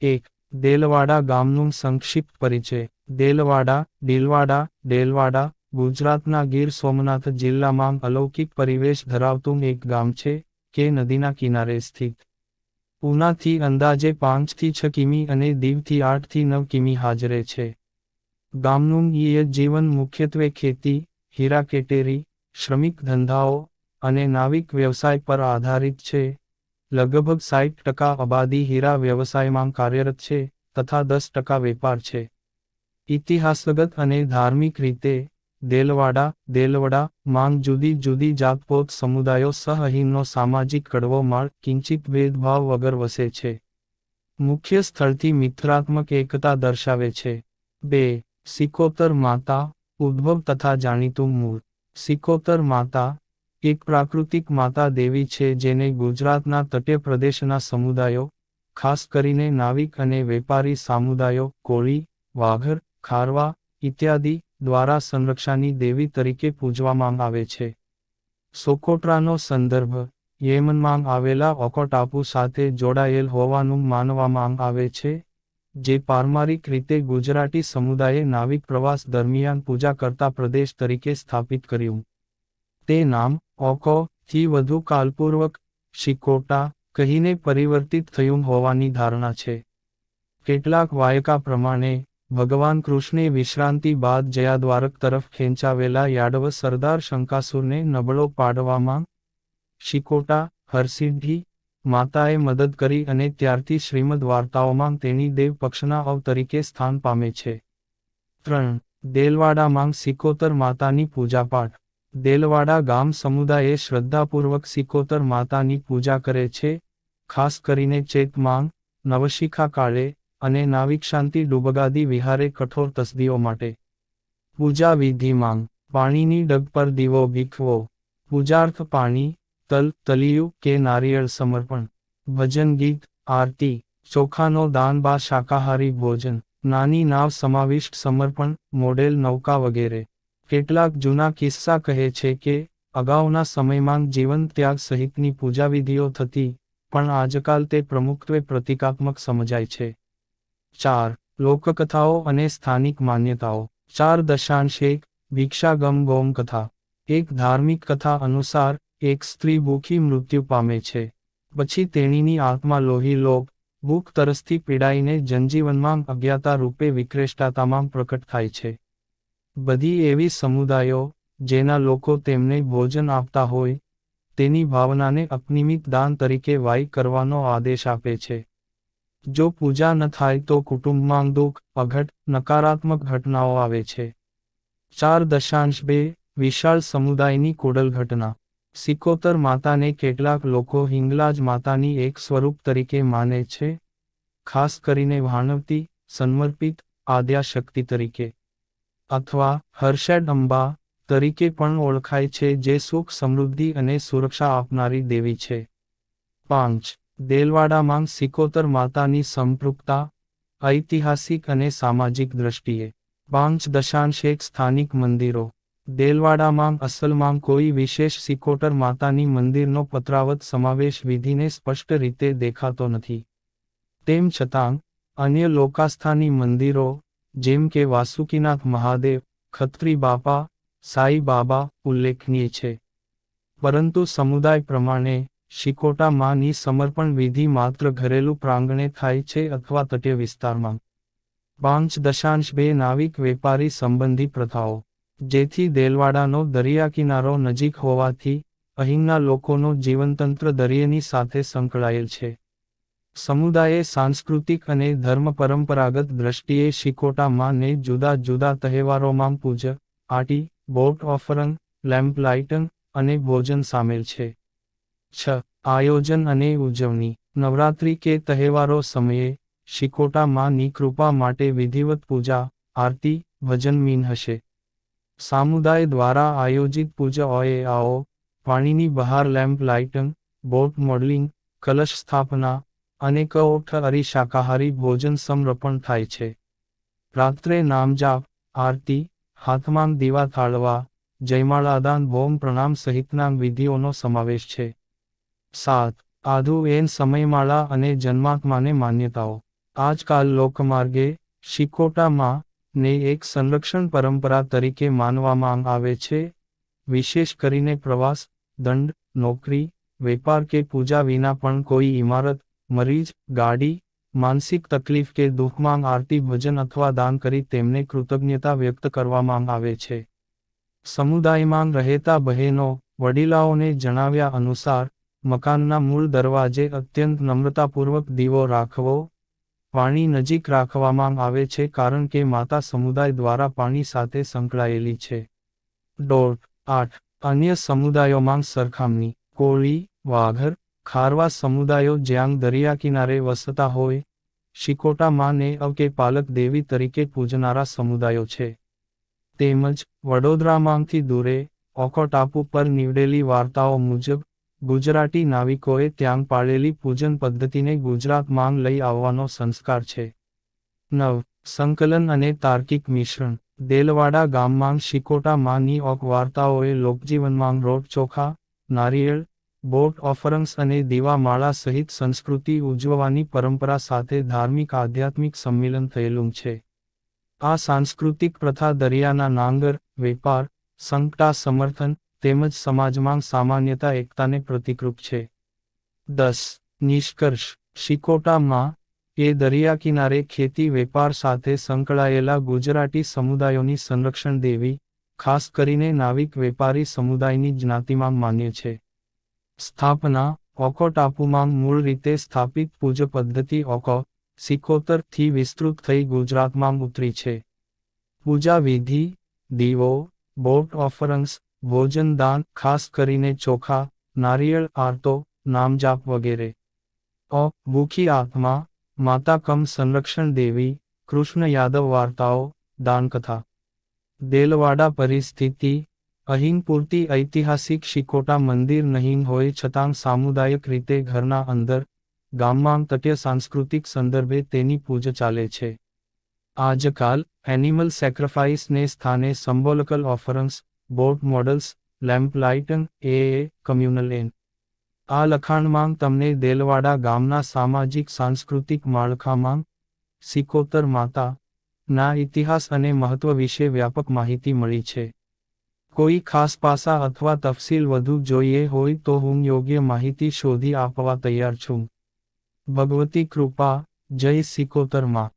એક, દેલવાડા ગામનું સંક્ષિપ્ત પરિચય. દેલવાડા દિલવાડા ડેલવાડા, ગુજરાતના ગીર સોમનાથ જિલ્લામાં અલૌકિક પરિવેશ ધરાવતું એક ગામ છે, કે નદીના કિનારે સ્થિત. ઉનાથી અંદાજે પાંચથી છ કિમી અને દીવથી આઠથી નવ કિમી હાજરે છે. ગામનું ઈય જીવન મુખ્યત્વે ખેતી, હીરા કેટેરી, શ્રમિક ધંધાઓ અને નાવિક વ્યવસાય પર આધારિત છે લગભગ સાઠ ટકા આબાદી હીરા વ્યવસાયમાં કાર્યરત છે તથા દસ ટકા વેપાર છે. ઇતિહાસગત અને ધાર્મિક રીતે, દેલવાડા, દેલવડા, માંગ જુદી જુદી જાતપોત સમુદાયો સહ સામાજિક કડવો માળ કિંચિત ભેદભાવ વગર વસે છે. મુખ્ય સ્થળથી મિત્રાત્મક એકતા દર્શાવે છે. બે, સિકોતર માતા, ઉદ્ભવ તથા જાણીતું મૂળ. સિકોતર માતા એક પ્રાકૃતિક માતા દેવી છે જેને ગુજરાતના તટે પ્રદેશના સમુદાયો, ખાસ કરીને નાવિક અને વેપારી સમુદાયો, કોળી, વાઘર, ખારવા ઇત્યાદિ દ્વારા સંરક્ષાની દેવી તરીકે પૂજવામાં આવે છે. સોકોટ્રાનો સંદર્ભ યેમનમાં આવેલા ઓકોટાપુ સાથે જોડાયેલ હોવાનું માનવામાં આવે છે, જે પારમારિક રીતે ગુજરાતી સમુદાયે નાવિક પ્રવાસ દરમિયાન પૂજા કરતા પ્રદેશ તરીકે સ્થાપિત કર્યું. તે નામ ઓકો, થી વધુ કાલપૂર્વક, શિકોટા, કહીને પરિવર્તિત થયું હોવાની ધારણા છે. કેટલાક વાયકા પ્રમાણે, ભગવાન કૃષ્ણે વિશ્રાંતિ બાદ જયાદ્વારક તરફ ખેંચાવેલા યાડવ સરદાર શંકાસુરને નબળો પાડવામાં, શિકોટા, હરસિદ્ધિ, માતાએ મદદ કરી અને ત્યારથી શ્રીમદ વાર્તાઓમાં તેની દેવ પક્ષના અવ તરીકે સ્થાન પામે છે. ત્રણ, દેલવાડામાં સિકોતર માતાની પૂજાપાઠ. દેલવાડા ગામ સમુદાયે શ્રદ્ધાપૂર્વક સિકોતર માતાની પૂજા કરે છે, ખાસ કરીને ચેતમાંગ, નવશિખા કાળે અને નાવિક શાંતિ ડુબગાદી વિહારે કઠોર તસદીઓ માટે. પૂજા વિધિ માંગ, પાણીની ડગ પર દીવો ભીખવો. પૂજાર્થ પાણી, તલ, તલિયું કે નારિયેળ સમર્પણ. ભજન ગીત, આરતી, ચોખાનો દાન બા શાકાહારી ભોજન. નાની નાવ સમાવિષ્ટ સમર્પણ, મોડેલ નૌકા વગેરે. કેટલાક જૂના કિસ્સા કહે છે કે, અગાઉના સમયમાં જીવન ત્યાગ સહિતની પૂજાવિધિઓ થતી, પણ આજકાલ તે પ્રમુખત્વે પ્રતિકાત્મક સમજાય છે. ચાર, લોકકથાઓ અને સ્થાનિક માન્યતાઓ. ચાર દશાંશ એક ભિક્ષાગમ ગોમ કથા. એક ધાર્મિક કથા અનુસાર, એક સ્ત્રી ભૂખી મૃત્યુ પામે છે. પછી તેણીની આત્મા લોહી લોભ ભૂખ તરસથી પીડાઈને જનજીવનમાં અજ્ઞાતા રૂપે વિક્રેષ્ટાતામાં પ્રકટ થાય છે. બધી એવી સમુદાયો, જેના લોકો તેમને ભોજન આપતા હોય, તેની ભાવનાને અપનિમિત દાન તરીકે વાય કરવાનો આદેશ આપે છે. જો પૂજા ન થાય તો કુટુંબમાં દુઃખ, અઘટ, નકારાત્મક ઘટનાઓ આવે છે. ચાર દશાંશ બે, વિશાળ સમુદાયની કોડલ ઘટના. સિકોતર માતાને કેટલાક લોકો હિંગલાજ માતાની એક સ્વરૂપ તરીકે માને છે. ખાસ કરીને વાણવતી સમર્પિત આદ્યાશક્તિ તરીકે. અથવા હર્ષેડ અંબા તરીકે પણ ઓળખાય છે જે સુખ, સમૃદ્ધિ અને સુરક્ષા આપનારી દેવી છે. પાંચ. દેલવાડામાં સિકોતર માતાની સંપૃક્તા ઐતિહાસિક અને સામાજિક દ્રષ્ટિએ. પાંચ દશાંશ એક સ્થાનિક મંદિરો. દેલવાડામાં અસલમાં કોઈ વિશેષ સિકોટર માતાની મંદિરનો પત્રાવત સમાવેશ વિધિને સ્પષ્ટ રીતે દેખાતો નથી. તેમ છતાં, અન્ય લોકાસ્થાની મંદિરો જેમ કે વાસુકીનાથ મહાદેવ, ખત્રી બાપા, સાઈ બાબા ઉલ્લેખનીય છે. પરંતુ સમુદાય પ્રમાણે શિકોટા માની સમર્પણ વિધિ માત્ર ઘરેલું પ્રાંગણે થાય છે અથવા તટીય વિસ્તારમાં. પાંચ દશાંશ બે નાવિક વેપારી સંબંધી પ્રથાઓ, જેથી દેલવાડાનો દરિયા કિનારો નજીક હોવાથી અહીંના લોકોનો જીવનતંત્ર દરિયાની સાથે સંકળાયેલ છે. સમુદાયે સાંસ્કૃતિક અને ધર્મ પરંપરાગત દ્રષ્ટિએ શિકોટામાં ને જુદા જુદા તહેવારોમાં પૂજ આટી બોટ ઓફરંગ લેમ્પ લાઇટન અને ભોજન સામેલ છે. છ. આયોજન અને ઉજવણી. નવરાત્રિ કે તહેવારો સમયે શિકોટા માની કૃપા માટે વિધિવત પૂજા, આરતી, ભજન મીન હશે. સામુદાય દ્વારા આયોજિત પૂજાઓએ આવો, પાણીની બહાર લેમ્પ લાઇટન બોટ મોડલિંગ, કલશ સ્થાપના અને કઓઠ અરી શાકાહારી ભોજન સમર્પણ થાય છે. રાત્રે નામજાપ, આરતી હાથમાં દીવા થાળવા જયમાળાદાન ભોમ પ્રણામ સહિતના વિધિઓનો સમાવેશ છે. સાત, આધુ એન સમયમાળા અને જન્માત્માને માન્યતાઓ. આજકાલ લોકમાર્ગે શિકોટામાં ને એક સંરક્ષણ પરંપરા તરીકે માનવામાં આવે છે. વિશેષ કરીને પ્રવાસ, દંડ, નોકરી, વેપાર કે પૂજા વિના પણ કોઈ ઇમારત મરીજ, ગાડી, માનસિક તકલીફ કે દુઃખમાં આરતી ભજન અથવા દાન કરી તેમને કૃતજ્ઞતા વ્યક્ત કરવામાં આવે છે. સમુદાયમાં રહેતા બહેનો, વડીલાઓને જણાવ્યા અનુસાર, મકાનના મૂળ દરવાજે અત્યંત નમ્રતાપૂર્વક દીવો રાખવો, પાણી નજીક રાખવામાં આવે છે કારણ કે માતા સમુદાય દ્વારા પાણી સાથે સંકળાયેલી છે. દોઢ, આઠ, અન્ય સમુદાયોમાં સરખામણી, કોળી, વાઘર ખારવા સમુદાયો જ્યાં દરિયા કિનારે વસતા હોય, શિકોટામાં ને અવકે પાલક દેવી તરીકે પૂજનારા સમુદાયો છે. તેમજ વડોદરામાંથી દૂરે ઓખો ટાપુ પર નીવડેલી વાર્તાઓ મુજબ, ગુજરાતી નાવિકોએ ત્યાં પાળેલી પૂજન પદ્ધતિને ગુજરાતમાં લઈ આવવાનો સંસ્કાર છે. નવ, સંકલન અને તાર્કિક મિશ્રણ. દેલવાડા ગામમાં શિકોટા માની ઓક વાર્તાઓએ લોકજીવનમાં રોટ ચોખા, નારિયેળ બોટ ઓફરન્સ અને દીવામાળા સહિત સંસ્કૃતિ ઉજવવાની પરંપરા સાથે ધાર્મિક આધ્યાત્મિક સંમેલન થયેલું છે. આ સાંસ્કૃતિક પ્રથા દરિયાના નાંગર, વેપાર, સંકટા સમર્થન તેમજ સમાજમાં સામાન્યતા, એકતાને પ્રતિકરૂપ છે. દસ, નિષ્કર્ષ. શિકોટામાં, એ દરિયા કિનારે ખેતી વેપાર સાથે સંકળાયેલા ગુજરાતી સમુદાયોની સંરક્ષણ દેવી, ખાસ કરીને નાવિક વેપારી સમુદાયની જ્ઞાતિમાં માન્ય છે. સ્થાપના ઓકો ટાપુમાં મૂળ રીતે સ્થાપિત પૂજ પદ્ધતિ ઓકો સિકોતરથી વિસ્તૃત થઈ ગુજરાતમાં ઉતરી છે. પૂજા વિધિ, દીવો, બોટ ઓફરન્સ, ભોજન દાન, ખાસ કરીને ચોખા, નારિયેળ આરતો, નામજાપ વગેરે. અ, ભૂખી આત્મા, માતા કમ સંરક્ષણ દેવી, કૃષ્ણ યાદવ વાર્તાઓ, દાનકથા. દેલવાડા પરિસ્થિતિ અહીં પૂરતી ઐતિહાસિક શિકોટા મંદિર નહીં હોય છતાં સામુદાયિક રીતે ઘરના અંદર, ગામમાં તટીય સાંસ્કૃતિક સંદર્ભે તેની પૂજ ચાલે છે. આજકાલ એનિમલ સેક્રિફાઈસને સ્થાને symbolical offerings boat models lamp lighting એ કમ્યુનલ એન આ લખાણમાં તમને દેલવાડા ગામના સામાજિક સાંસ્કૃતિક માળખામાં સિકોતર માતા, ના ઇતિહાસ અને મહત્વ વિશે વ્યાપક માહિતી મળી છે. કોઈ ખાસ પાસા અથવા તફસીલ વધુ જોઈએ હોય તો હું યોગ્ય માહિતી શોધી આપવા તૈયાર છું. ભગવતી કૃપા, જય સિકોતરમાં